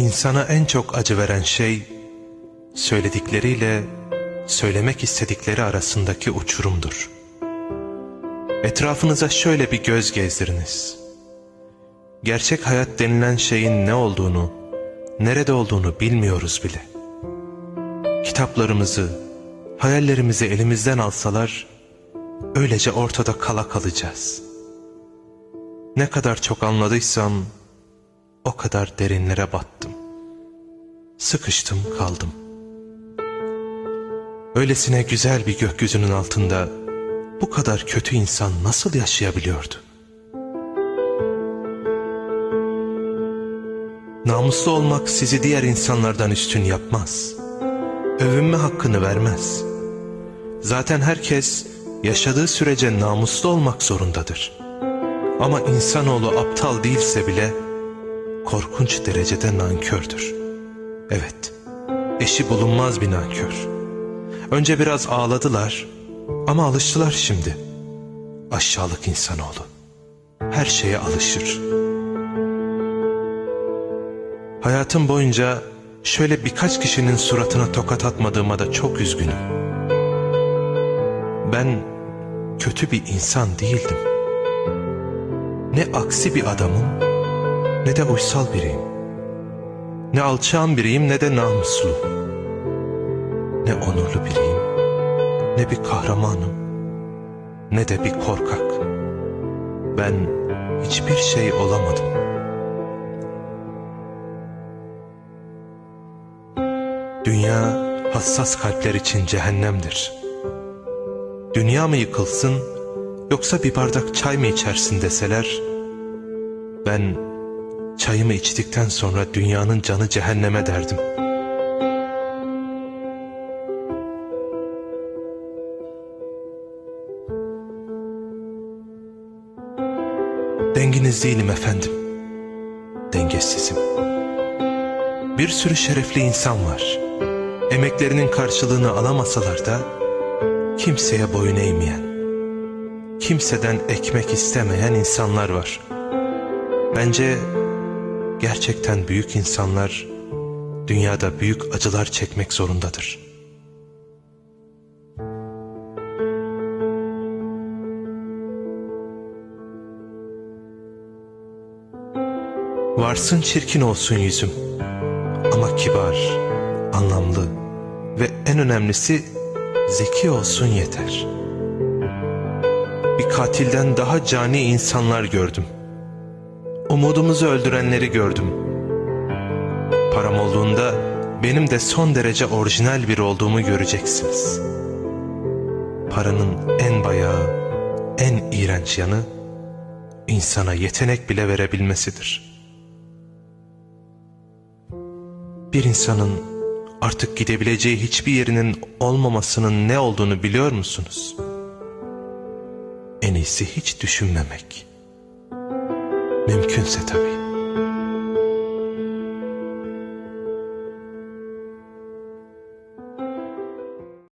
İnsana en çok acı veren şey, söyledikleriyle söylemek istedikleri arasındaki uçurumdur. Etrafınıza şöyle bir göz gezdiriniz. Gerçek hayat denilen şeyin ne olduğunu, nerede olduğunu bilmiyoruz bile. Kitaplarımızı, hayallerimizi elimizden alsalar, öylece ortada kala kalacağız. Ne kadar çok anladıysam, o kadar derinlere battım. Sıkıştım kaldım. Öylesine güzel bir gökyüzünün altında bu kadar kötü insan nasıl yaşayabiliyordu? Namuslu olmak sizi diğer insanlardan üstün yapmaz. Övünme hakkını vermez. Zaten herkes yaşadığı sürece namuslu olmak zorundadır. Ama insanoğlu aptal değilse bile korkunç derecede nankördür. Evet, eşi bulunmaz bir nankör. Önce biraz ağladılar ama alıştılar şimdi. Aşağılık insanoğlu. Her şeye alışır. Hayatım boyunca şöyle birkaç kişinin suratına tokat atmadığıma da çok üzgünüm. Ben kötü bir insan değildim. Ne aksi bir adamım ne de uysal biriyim. Ne alçağın biriyim ne de namuslu. Ne onurlu biriyim ne bir kahramanım ne de bir korkak. Ben hiçbir şey olamadım. Dünya hassas kalpler için cehennemdir. Dünya mı yıkılsın yoksa bir bardak çay mı içersin deseler ben çayımı içtikten sonra dünyanın canı cehenneme derdim. Denginiz değilim efendim. Dengesizim. Bir sürü şerefli insan var. Emeklerinin karşılığını alamasalar da kimseye boyun eğmeyen, kimseden ekmek istemeyen insanlar var. Bence gerçekten büyük insanlar dünyada büyük acılar çekmek zorundadır. Varsın çirkin olsun yüzüm ama kibar, anlamlı ve en önemlisi zeki olsun yeter. Bir katilden daha cani insanlar gördüm. Umudumuzu öldürenleri gördüm. Param olduğunda benim de son derece orijinal biri olduğumu göreceksiniz. Paranın en bayağı, en iğrenç yanı insana yetenek bile verebilmesidir.'' Bir insanın artık gidebileceği hiçbir yerinin olmamasının ne olduğunu biliyor musunuz? En iyisi hiç düşünmemek. Mümkünse tabii.